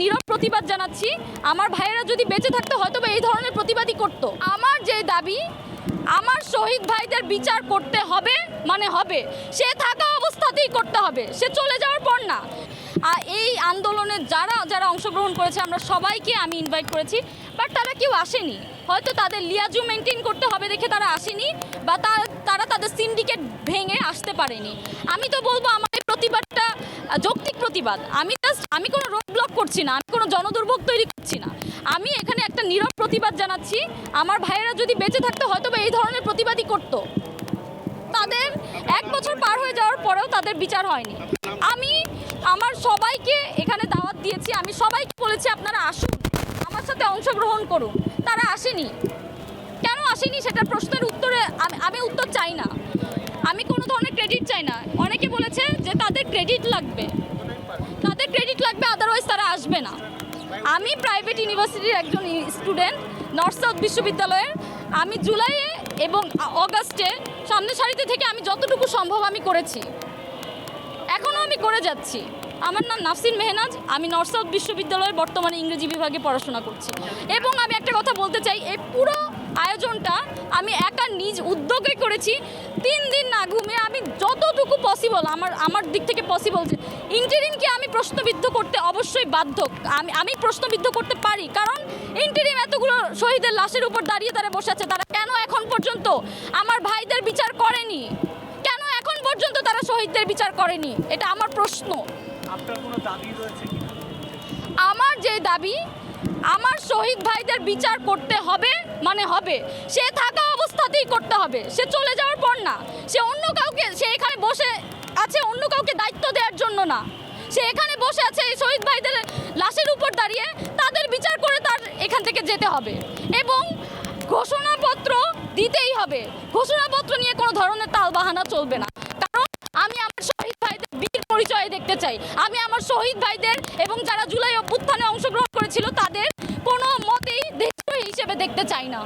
নীরব প্রতিবাদ জানাচ্ছি। আমার ভাইয়েরা যদি বেঁচে থাকতো হয়তো এই ধরনের প্রতিবাদই করত। আমার যে দাবি, আমার শহীদ ভাইদের বিচার করতে হবে মানে হবে। সে থাকা অবস্থাতেই করতে হবে। সে চলে যাওয়ার পর না। আর এই আন্দোলনে যারা যারা অংশগ্রহণ করেছে, আমরা সবাইকে আমি ইনভাইট করেছি। বাট তারা কেউ আসেনি। হয়তো তাদের লিয়াজু মেনটেন করতে হবে দেখে তারা আসেনি, বা তারা তাদের সিন্ডিকেট ভেঙে আসতে পারেনি। আমি তো বলব, আমার এই প্রতিবাদটা যৌক্তিক প্রতিবাদ। আমি জাস্ট আমি কোনো রোড ব্লক করছি না, আমি কোনো জনদুর্ভোগ তৈরি করছি না। আমি এখানে একটা নীরব প্রতিবাদ জানাচ্ছি। আমার ভাইয়েরা যদি বেঁচে থাকতো, হয়তো এই ধরনের প্রতিবাদই করতো। তাদের এক বছর পার হয়ে যাওয়ার পরেও তাদের বিচার হয়নি। আমি আমার সবাইকে এখানে দাওয়াত দিয়েছি। আমি সবাইকে বলেছি, আপনারা আসুন। আমার সাথে অংশগ্রহণ করুন। তারা আসেনি। কেন আসেনি? সেটা প্রশ্নের উত্তরে আমি উত্তর চাই না। আমি কোনো ধরনের ক্রেডিট চাই না। অনেকে বলেছে যে তাদের ক্রেডিট লাগবে। ক্রেডিট লাগবে আদারওয়াইজ তারা আসবে না। আমি প্রাইভেট ইউনিভার্সিটির একজন স্টুডেন্ট নর্থ সাউথ বিশ্ববিদ্যালয়ের। আমি জুলাইয়ে এবং অগাস্টে সামনের সারিতে থেকে আমি যতটুকু সম্ভব আমি করেছি। এখনও আমি করে যাচ্ছি। আমার নাম নাফসিন মেহনাজ, আমি নর্থ সাউথ বিশ্ববিদ্যালয়ের বর্তমানে ইংরেজি বিভাগে পড়াশোনা করছি। এবং আমি একটা কথা বলতে চাই, এই পুরো আয়োজনটা আমি একা নিজ উদ্যোগে করেছি। তিন দিন না ঘুমিয়ে আমি যতটুকু পসিবল আমার আমার দিক থেকে পসিবল যে ইন্টারিমকে আমি প্রশ্নবিদ্ধ করতে অবশ্যই বাধ্য। আমি আমি প্রশ্নবিদ্ধ করতে পারি, কারণ ইন্টারিম এতগুলো শহীদের লাশের উপর দাঁড়িয়ে তারা বসে আছে, তারা কেন এখন পর্যন্ত আমার ভাইদের বিচার করেনি? কেন এখন পর্যন্ত তারা শহীদদের বিচার করেনি? এটা আমার প্রশ্ন। আমার যে দাবি, আমার শহীদ ভাইদের বিচার করতে হবে মানে হবে। সে থাকা অবস্থাতেই করতে হবে। সে চলে যাওয়ার পর না। সে অন্য কাউকে, সে এখানে বসে আছে অন্য কাউকে দায়িত্ব দেওয়ার জন্য না। সে এখানে বসে আছে এই শহীদ ভাইদের লাশের উপর দাঁড়িয়ে তাদের বিচার করে তার এখান থেকে যেতে হবে। এবং ঘোষণাপত্র দিতেই হবে। ঘোষণাপত্র নিয়ে কোনো ধরনের তালবাহানা চলবে না কারণ আমি আমার শহীদ ভাইদের বীর পরিচয় দেখতে চাই আমি আমার শহীদ ভাইদের এবং যারা জুলাই অভ্যুত্থানে অংশগ্রহণ করেছিল তাদের কোনো মতেই দেশ হিসেবে দেখতে চাই না।